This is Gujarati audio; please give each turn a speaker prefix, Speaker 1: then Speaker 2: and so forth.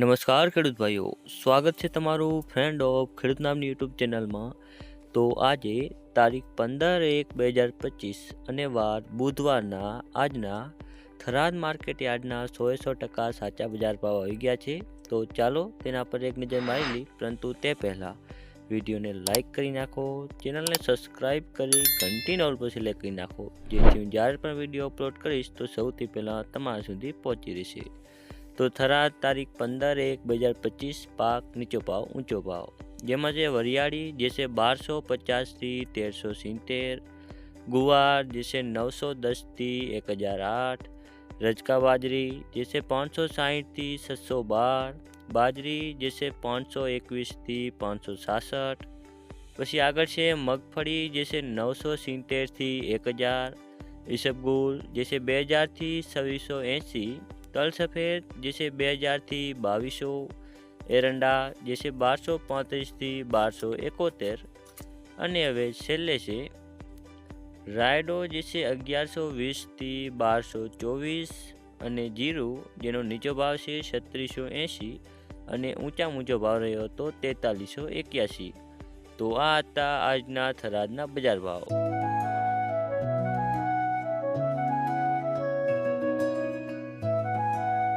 Speaker 1: નમસ્કાર ખેડૂત ભાઈઓ, સ્વાગત છે તમારું ફ્રેન્ડ ઓફ ખેડૂત નામની યુટ્યુબ ચેનલમાં. તો આજે તારીખ પંદર એક બે હજાર પચીસ અને વાર બુધવારના આજના થરાદ માર્કેટ યાર્ડના સોએ સો ટકા સાચા બજાર ભાવ આવી ગયા છે. તો ચાલો તેના પર એક નજર મારી પરંતુ તે પહેલાં વિડીયોને લાઇક કરી નાખો, ચેનલને સબસ્ક્રાઈબ કરી ઘંટી નોલ પર સિલેક્ટ કરી નાખો, જેથી હું જ્યારે પણ વીડિયો અપલોડ કરીશ તો સૌથી પહેલાં તમારા સુધી પહોંચી રહેશે. તો થરાદ તારીખ પંદર એક બે હજાર પચીસ પાક નીચો ભાવ, ઊંચો ભાવ. જેમાં છે વરિયાળી, જે છે બારસો પચાસથી તેરસો સિત્તેર, ગુવાર, જે છે નવસો દસથી એક હજાર આઠ, રજકા બાજરી, જે છે પાંચસો સાહીઠથી છસો બાર, બાજરી, જે છે પાંચસો એકવીસથી પાંચસો સાસઠ, પછી આગળ છે મગફળી, જે છે નવસો સિત્તેરથી એક હજાર, ઈસબગુલ, જે છે બે હજારથી છવ્વીસો એંસી તલ સફેદ, જે છે બે હજારથી બાવીસો એરંડા, જે બારસો પાંત્રીસથી બારસો એકોતેર. અને હવે છેલ્લે છે, રાયડો જે છે અગિયારસો વીસથી બારસો ચોવીસ અને જીરું, જેનો નીચો ભાવ છે છત્રીસો એંશી અને ઊંચા ઊંચો ભાવ રહ્યો હતો તેતાલીસો એક્યાસી. તો આ હતા આજના થરાદના બજાર ભાવ.